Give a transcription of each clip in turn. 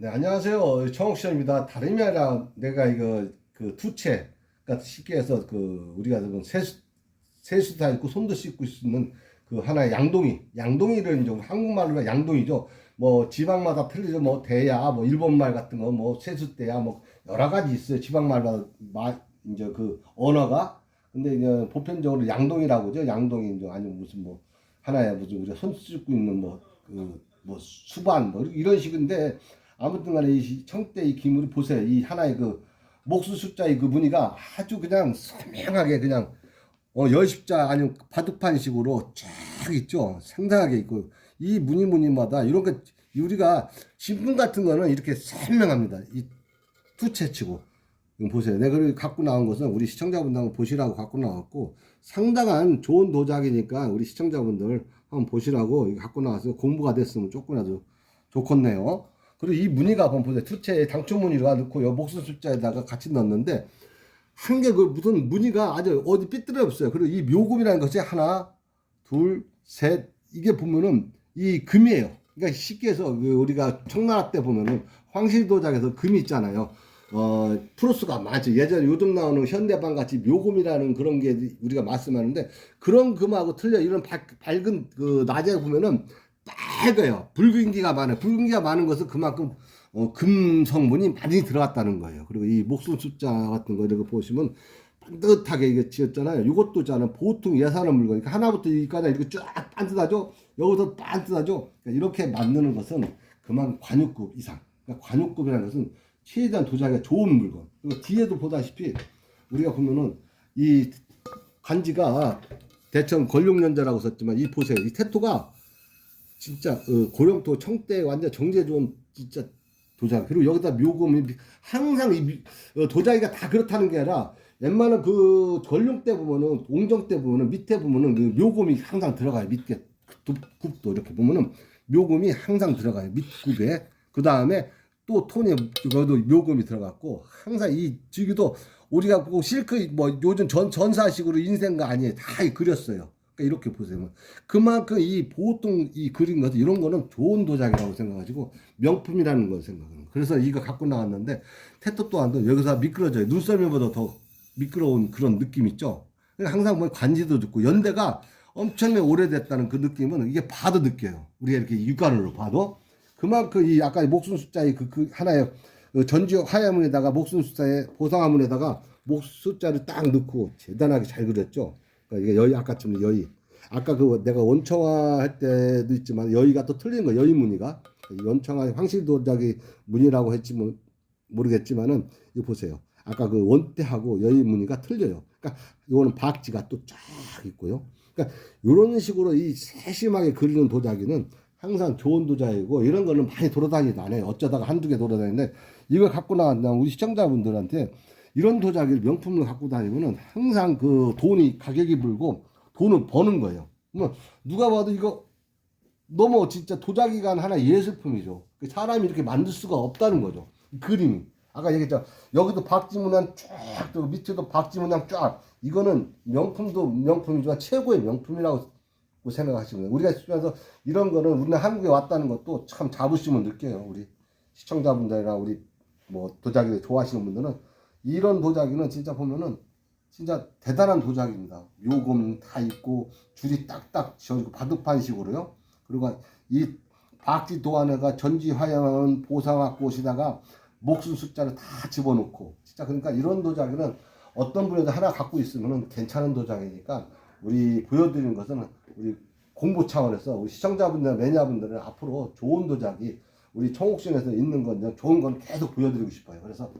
네, 안녕하세요. 청옥시입니다. 다름이 아니라 내가 이거 그 투체, 그러니까 쉽게 해서 그 우리가 세수, 세수 다 있고 손도 씻고 있는 그 하나의 양동이, 양동이를 이제 한국말로 양동이죠. 뭐 지방마다 틀리죠. 뭐 대야, 뭐 일본말 같은 거, 뭐 세수대야, 뭐 여러 가지 있어요. 지방말마다 마, 이제 그 언어가. 근데 이제 보편적으로 양동이라고 죠 양동이 이제 아니면 무슨 뭐 하나의 무슨 우리가 손 씻고 있는 뭐그뭐 수반 뭐 이런 식인데 아무튼 간에 이 청대 이 기물을 보세요. 이 하나의 그 목수 숫자의 그 무늬가 아주 그냥 선명하게 그냥 어 열십자 아니면 바둑판식으로 쫙 있죠. 상당하게 있고 이 무늬 무늬마다 이런 거 우리가 신분 같은 거는 이렇게 선명합니다. 이 투체치고 이거 보세요. 내가 갖고 나온 것은 우리 시청자분들 보시라고 갖고 나왔고 상당한 좋은 도자기니까 우리 시청자분들 한번 보시라고 갖고 나와서 공부가 됐으면 조금이라도 좋겠네요. 그리고 이 무늬가 한번 보세요. 투체에 당초 무늬가 넣고 요 목수 숫자에다가 같이 넣었는데 한 개 그 무슨 무늬가 아주 어디 삐뚤어 없어요. 그리고 이 묘금이라는 것이 하나, 둘, 셋 이게 보면은 이 금이에요. 그러니까 쉽게 해서 그 우리가 청나라 때 보면은 황실도장에서 금이 있잖아요. 어 프로스가 많죠. 예전에 요즘 나오는 현대방 같이 묘금이라는 그런 게 우리가 말씀하는데 그런 금하고 틀려 이런 밝, 밝은 그 낮에 보면은 빨개요. 붉은기가 많아요. 붉은기가 많은 것은 그만큼 어, 금 성분이 많이 들어갔다는 거예요. 그리고 이 목숨 숫자 같은 거 이렇게 보시면 반듯하게 이게 지었잖아요. 이것도 저는 보통 예산한 물건. 그러니까 하나부터 여기까지 이렇게 쫙 반듯하죠. 여기서 반듯하죠. 그러니까 이렇게 만드는 것은 그만 관육급 이상. 그러니까 관육급이라는 것은 최대한 도자기가 좋은 물건. 그리고 뒤에도 보다시피 우리가 보면은 이 간지가 대천 권룡년자라고 썼지만 이 보세요. 이 태토가 진짜 어, 고령토 청대 완전 정제 좋은 진짜 도자기 그리고 여기다 묘금이 항상 이 미- 어, 도자기가 다 그렇다는 게 아니라 웬만한 그 전룡 때 보면은 옹정 때 보면은 밑에 보면은 그 묘금이 항상 들어가요. 밑에 굽- 굽도 이렇게 보면은 묘금이 항상 들어가요. 밑굽에. 그 다음에 또 톤에 그것도 묘금이 들어갔고 항상 이 지기도 우리가 그 실크 뭐 요즘 전 전사식으로 인생가 아니에요. 다 그렸어요 이렇게 보세요 그만큼 이 보통 이 그린 것들 이런 거는 좋은 도자기라고 생각하시고 명품이라는 걸 생각하는 거예요. 그래서 이거 갖고 나왔는데 태토 또한도 여기서 미끄러져요. 눈썰미보다 더 미끄러운 그런 느낌 있죠. 그러니까 항상 뭐 관지도 듣고 연대가 엄청나게 오래됐다는 그 느낌은 이게 봐도 느껴요. 우리가 이렇게 육안으로 봐도 그만큼 이 아까 목숨 숫자의 그, 그 하나의 그 전주 화야문에다가 목숨 숫자의 보상화문에다가 목 숫자를 딱 넣고 대단하게 잘 그렸죠. 그러니까 여의 아까처럼 여의. 아까 그 내가 원청화 할 때도 있지만 여의가 또 틀린 거 여의 무늬가 원청화 황실 도자기 무늬라고 했지만 모르겠지만은 이거 보세요. 아까 그 원대하고 여의 무늬가 틀려요. 그러니까 이거는 박지가 또 쫙 있고요. 그러니까 이런 식으로 이 세심하게 그리는 도자기는 항상 좋은 도자기고 이런 거는 많이 돌아다니지 않아요. 어쩌다가 한두 개 돌아다니는데 이걸 갖고 나왔나 우리 시청자분들한테 이런 도자기를 명품을 갖고 다니면은 항상 그 돈이 가격이 불고 돈을 버는 거예요. 그러면 누가 봐도 이거 너무 진짜 도자기가 하나 예술품이죠. 그 사람이 이렇게 만들 수가 없다는 거죠. 이 그림이. 아까 얘기했죠. 여기도 박지문양 쫙, 또 밑에도 박지문양 쫙. 이거는 명품도 명품이지만 최고의 명품이라고 생각하시면 돼요. 우리가 쓰면서 이런 거는 우리는 한국에 왔다는 것도 참 자부심을 느껴요. 우리 시청자분들이나 우리 뭐 도자기를 좋아하시는 분들은 이런 도자기는 진짜 보면은 진짜 대단한 도자기입니다. 요금 다 있고 줄이 딱딱 지어지고 바둑판식으로요. 그리고 이 박지 도안에가 전지 화양은 보상화 꽃이다가 목숨 숫자를 다 집어넣고 진짜 그러니까 이런 도자기는 어떤 분에도 하나 갖고 있으면 괜찮은 도자기니까 우리 보여드리는 것은 우리 공부 차원에서 우리 시청자분들 매니아분들은 앞으로 좋은 도자기 우리 청옥신에서 있는 건 좋은 건 계속 보여드리고 싶어요. 그래서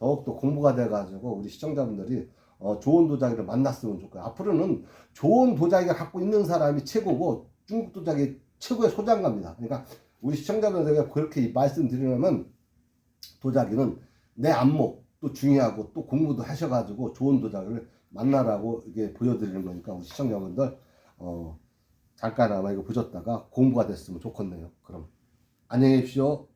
더욱더 공부가 돼가지고 우리 시청자분들이 어, 좋은 도자기를 만났으면 좋고요. 앞으로는 좋은 도자기가 갖고 있는 사람이 최고고 중국 도자기 최고의 소장가입니다. 그러니까 우리 시청자분들에게 그렇게 말씀드리려면 도자기는 내 안목 또 중요하고 또 공부도 하셔가지고 좋은 도자기를 만나라고 이게 보여드리는 거니까 우리 시청자분들 어, 잠깐 아마 이거 보셨다가 공부가 됐으면 좋겠네요. 그럼 안녕히 계십시오.